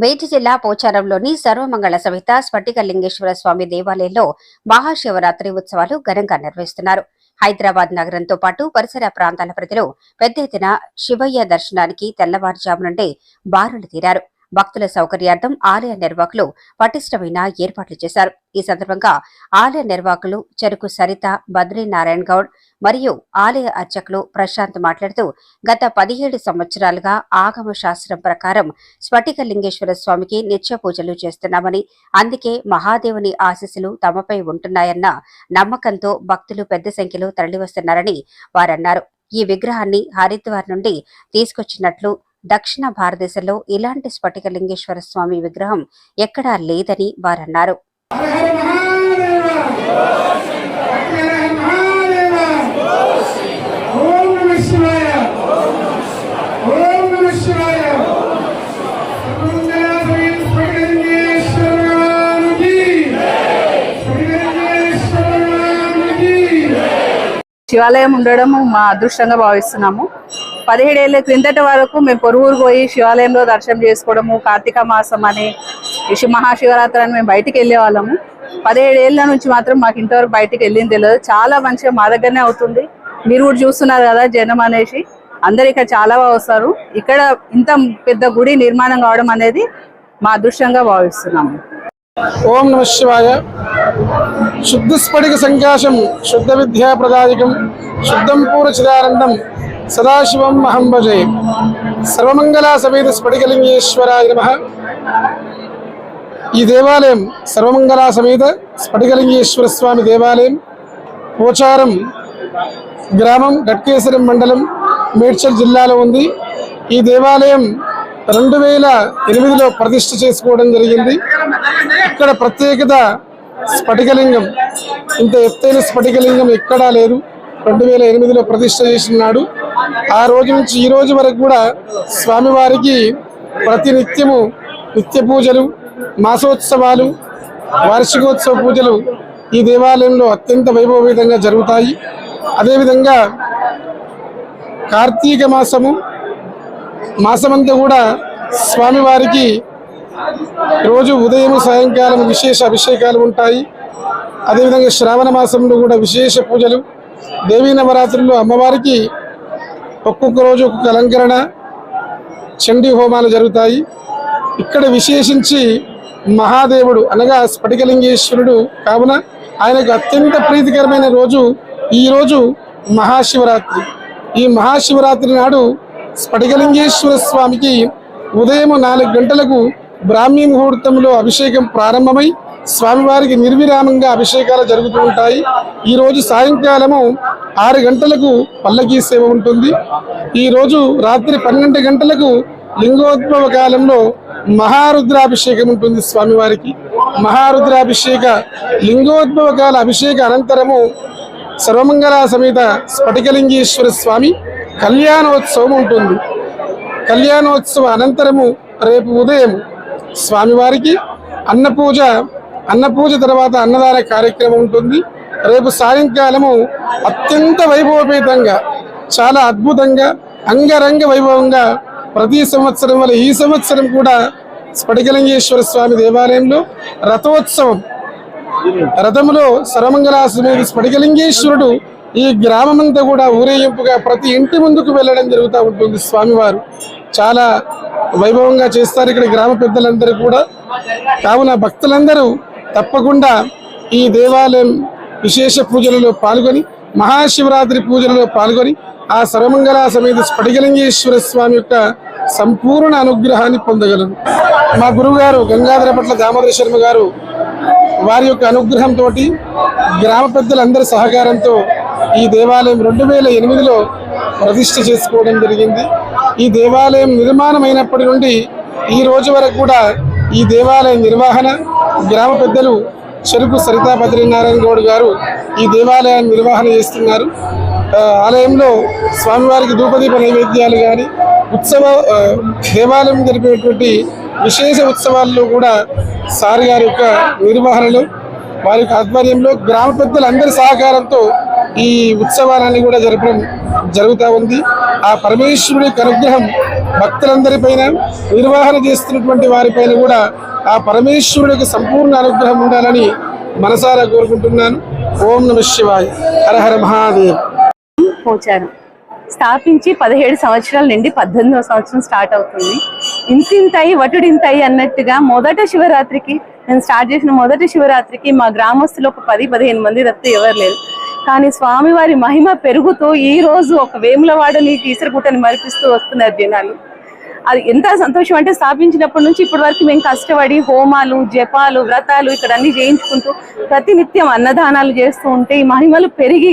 మేటి జిల్లా పోచారంలోని సర్వమంగళ సవిత స్ఫటికలింగేశ్వర స్వామి దేవాలయంలో మహాశివరాత్రి ఉత్సవాలు ఘనంగా నిర్వహిస్తున్నారు. హైదరాబాద్ నగరంతో పాటు పరిసర ప్రాంతాల ప్రజలు పెద్ద ఎత్తున శివయ్య దర్శనానికి తెల్లవారుజాము నుండి బారులు తీరారు. భక్తుల సౌకర్యార్థం ఆలయ నిర్వాహకులు పటిష్టమైన ఏర్పాట్లు చేశారు. ఈ సందర్భంగా ఆలయ నిర్వాహకులు చెరుకు సరిత బద్రీ నారాయణ గౌడ్ మరియు ఆలయ అర్చకులు ప్రశాంత్ మాట్లాడుతూ గత పదిహేడు సంవత్సరాలుగా ఆగమ శాస్త్రం ప్రకారం స్ఫటికలింగేశ్వర స్వామికి నిత్య పూజలు చేస్తున్నామని అందుకే మహాదేవుని ఆశీస్సులు తమపై ఉంటున్నాయన్న నమ్మకంతో భక్తులు పెద్ద సంఖ్యలో తరలివస్తున్నారని వారన్నారు. ఈ విగ్రహాన్ని హరిద్వార్ నుండి తీసుకొచ్చినట్లు దక్షిణ భారతదేశంలో ఇలాంటి స్ఫటికలింగేశ్వర స్వామి విగ్రహం ఎక్కడా లేదని వారన్నారు. శివాలయం ఉండడం మా అదృష్టంగా భావిస్తున్నాము. పదిహేడేళ్ళ క్రిందటి వరకు మేము పొరుగురు పోయి శివాలయంలో దర్శనం చేసుకోవడము కార్తీక మాసం అని ఈ మహాశివరాత్రి అని మేము బయటికి వెళ్ళే వాళ్ళము పదిహేడేళ్ళ నుంచి మాత్రం మాకు ఇంతవరకు బయటికి వెళ్ళింది తెలియదు చాలా మంచిగా మా దగ్గరనే అవుతుంది. మీరు కూడా చూస్తున్నారు కదా జనం అనేసి. అందరు ఇక్కడ చాలా బాగా వస్తారు. ఇక్కడ ఇంత పెద్ద గుడి నిర్మాణం కావడం అనేది మా అదృష్టంగా భావిస్తున్నాము. ఓం నమ శివాయ. శుద్ధస్ఫటిక సంకాశం శుద్ధ విద్యా ప్రదాయకం శుద్ధం పూర్వచిదానందం సదాశివం అహం భజే. సర్వమంగళా సమేత స్ఫటికలింగేశ్వరాయ నమ. ఈ దేవాలయం సర్వమంగళా సమేత స్ఫటికలింగేశ్వర స్వామి దేవాలయం. పోచారం గ్రామం గట్కేశ్వరం మండలం మేడ్చల్ జిల్లాలో ఉంది. ఈ దేవాలయం రెండు వేల ఎనిమిదిలో ప్రతిష్ఠ చేసుకోవడం జరిగింది. ఇక్కడ ప్రత్యేకత స్ఫటికలింగం. ఇంత ఎత్తైన స్ఫటికలింగం ఎక్కడా లేదు. రెండు వేల ఎనిమిదిలో ప్రతిష్ఠ చేసినాడు ఆ రోజు నుంచి ఈ రోజు వరకు కూడా స్వామివారికి ప్రతి నిత్యము నిత్య పూజలు మాసోత్సవాలు వార్షికోత్సవ పూజలు ఈ దేవాలయంలో అత్యంత వైభవీతంగా జరుగుతాయి. అదేవిధంగా కార్తీక మాసము మాసమంతా కూడా స్వామివారికి రోజు ఉదయం సాయంకాలం విశేష అభిషేకాలు ఉంటాయి. అదేవిధంగా శ్రావణ మాసంలో కూడా విశేష పూజలు దేవీ నవరాత్రుల్లో అమ్మవారికి ఒక్కొక్క రోజు ఒక్కొక్క అలంకరణ చండీ హోమాలు జరుగుతాయి. ఇక్కడ విశేషించి మహాదేవుడు అనగా స్ఫటికలింగేశ్వరుడు కావున ఆయనకు అత్యంత ప్రీతికరమైన రోజు ఈరోజు మహాశివరాత్రి. ఈ మహాశివరాత్రి నాడు స్ఫటికలింగేశ్వర స్వామికి ఉదయం నాలుగు గంటలకు బ్రాహ్మీ ముహూర్తంలో అభిషేకం ప్రారంభమై స్వామివారికి నిర్విరామంగా అభిషేకాలు జరుగుతూ ఉంటాయి. ఈరోజు సాయంకాలము ఆరు గంటలకు పల్లకీ సేవ ఉంటుంది. ఈరోజు రాత్రి పన్నెండు గంటలకు లింగోద్భవ కాలంలో మహారుద్రాభిషేకం ఉంటుంది స్వామివారికి. మహారుద్రాభిషేక లింగోద్భవ కాల అభిషేక అనంతరము సర్వమంగళ సమేత స్ఫటికలింగేశ్వర స్వామి కళ్యాణోత్సవం ఉంటుంది. కళ్యాణోత్సవ అనంతరము రేపు ఉదయం స్వామివారికి అన్నపూజ అన్నపూజ తర్వాత అన్నదాన కార్యక్రమం ఉంటుంది. రేపు సాయంకాలము అత్యంత వైభవపేతంగా చాలా అద్భుతంగా అంగరంగ వైభవంగా ప్రతి సంవత్సరం వల్ల ఈ సంవత్సరం కూడా స్ఫటికలింగేశ్వర స్వామి దేవాలయంలో రథోత్సవం. రథములో సర్వమంగళాశ్రమేది స్ఫటికలింగేశ్వరుడు ఈ గ్రామమంతా కూడా ఊరేగింపుగా ప్రతి ఇంటి ముందుకు వెళ్ళడం జరుగుతూ ఉంటుంది స్వామివారు. చాలా వైభవంగా చేస్తారు ఇక్కడ గ్రామ పెద్దలందరూ కూడా. కావున భక్తులందరూ తప్పకుండా ఈ దేవాలయం విశేష పూజలలో పాల్గొని మహాశివరాత్రి పూజలలో పాల్గొని ఆ సర్వమంగళ సమేత స్ఫటికలింగేశ్వర స్వామి యొక్క సంపూర్ణ అనుగ్రహాన్ని పొందగలరు మా గురువుగారు గంగాధర పట్ల దామోదర శర్మ గారు వారి యొక్క అనుగ్రహంతో గ్రామ పెద్దలందరి సహకారంతో ఈ దేవాలయం రెండు వేల ఎనిమిదిలో ప్రతిష్ట చేసుకోవడం జరిగింది. ఈ దేవాలయం నిర్మాణం అయినప్పటి నుండి ఈ రోజు వరకు కూడా ఈ దేవాలయ నిర్వహణ గ్రామ పెద్దలు చెరుకు సరితా బద్రీనారాయణ గౌడ్ గారు ఈ దేవాలయాన్ని నిర్వహణ చేస్తున్నారు. ఆలయంలో స్వామివారికి ధూపదీప నైవేద్యాలు కానీ ఉత్సవ దేవాలయం జరిపేటువంటి విశేష ఉత్సవాల్లో కూడా సార్ గారి యొక్క నిర్వహణలు వారి యొక్క ఆధ్వర్యంలో గ్రామ పెద్దలందరి సహకారంతో ఈ ఉత్సవాలన్నీ కూడా జరపడం జరుగుతూ ఉంది. ఆ పరమేశ్వరుడి అనుగ్రహం భక్తులందరిపైన నిర్వహణ చేస్తున్నటువంటి వారిపైన కూడా ఆ పరమేశ్వరుడికి సంపూర్ణ అనుగ్రహం ఉండాలని మనసారా కోరుకుంటున్నాను. ఓం నమ శివాయ. హరహర మహాదేవ్. పోచారు. స్థాపించి పదిహేడు సంవత్సరాల నుండి పద్దెనిమిదవ సంవత్సరం స్టార్ట్ అవుతుంది. ఇంతింతయి వటుడింతాయి అన్నట్టుగా మొదట శివరాత్రికి నేను స్టార్ట్ చేసిన మొదటి శివరాత్రికి మా గ్రామస్తులు ఒక పది పదిహేను మంది తప్పితే ఎవరు లేరు. కానీ స్వామివారి మహిమ పెరుగుతూ ఈ రోజు ఒక వేములవాడని కీసరగుట్టని మరిపిస్తూ వస్తున్నారు జనాలు. అది ఎంత సంతోషం అంటే స్థాపించినప్పటి నుంచి ఇప్పటి వరకు మేము కష్టపడి హోమాలు జపాలు వ్రతాలు ఇక్కడ అన్ని చేయించుకుంటూ ప్రతినిత్యం అన్నదానాలు చేస్తూ ఉంటే ఈ మహిమలు పెరిగి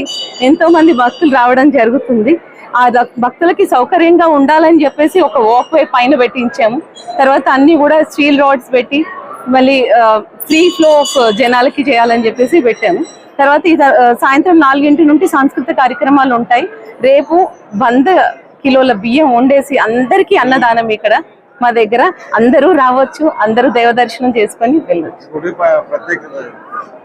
ఎంతో మంది భక్తులు రావడం జరుగుతుంది. ఆ భక్తులకి సౌకర్యంగా ఉండాలని చెప్పేసి ఒక వాక్ వే పైన పెట్టించాము. తర్వాత అన్ని కూడా స్టీల్ రాడ్స్ పెట్టి మళ్ళీ ఫ్రీ ఫ్లో ఆఫ్ జనాలకి చేయాలని చెప్పేసి పెట్టాము తర్వాత ఈ సాయంత్రం నాలుగింటి నుండి సాంస్కృతిక కార్యక్రమాలు ఉంటాయి. రేపు వంద కిలోల బియ్యం వండేసి అందరికీ అన్నదానం ఇక్కడ. మా దగ్గర అందరూ రావచ్చు అందరూ దేవ దర్శనం చేసుకొని వెళ్ళొచ్చు.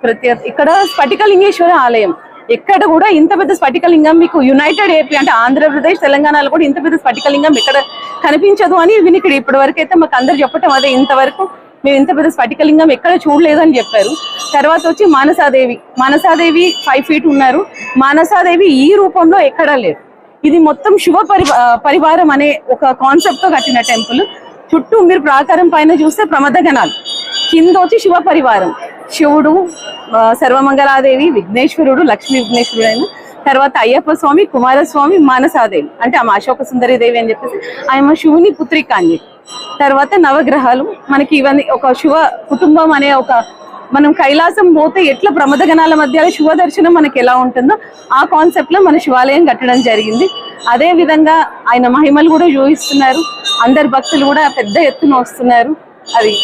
ప్రతి ఇక్కడ స్ఫటికలింగేశ్వర ఆలయం. ఎక్కడ కూడా ఇంత పెద్ద స్ఫటికలింగం మీకు యునైటెడ్ ఏపీ అంటే ఆంధ్రప్రదేశ్ తెలంగాణలో కూడా ఇంత పెద్ద స్ఫటికలింగం ఎక్కడ కనిపించదు అని వినికిడి. ఇప్పటి వరకు అయితే మాకు అందరు చెప్పటం అదే. ఇంతవరకు మేము ఇంత పెద్ద స్ఫటికలింగం ఎక్కడ చూడలేదని చెప్పారు. తర్వాత వచ్చి మానసాదేవి. మానసాదేవి ఫైవ్ ఫీట్ ఉన్నారు. మానసాదేవి ఈ రూపంలో ఎక్కడా లేదు. ఇది మొత్తం శివ పరి పరివారం అనే ఒక కాన్సెప్ట్తో కట్టిన టెంపుల్ చుట్టూ మీరు ప్రాకారం పైన చూస్తే ప్రమదగణాలు కింద వచ్చి శివ పరివారం. శివుడు సర్వమంగళాదేవి విఘ్నేశ్వరుడు లక్ష్మీ విఘ్నేశ్వరుడు అయిన తర్వాత అయ్యప్ప స్వామి కుమారస్వామి మానసాదేవి. అంటే ఆమె అశోక సుందరి దేవి అని చెప్పేసి ఆమె శివుని పుత్రిక అని తర్వాత నవగ్రహాలు. మనకి ఇవన్నీ ఒక శివ కుటుంబం అనే ఒక మనం కైలాసం పోతే ఎట్లా ప్రమదగణాల మధ్యలో శివ దర్శనం మనకి ఎలా ఉంటుందో ఆ కాన్సెప్ట్లో మన శివాలయం కట్టడం జరిగింది. అదే విధంగా ఆయన మహిమలు కూడా చూపిస్తున్నారు అందరు భక్తులు కూడా పెద్ద ఎత్తున వస్తున్నారు. అది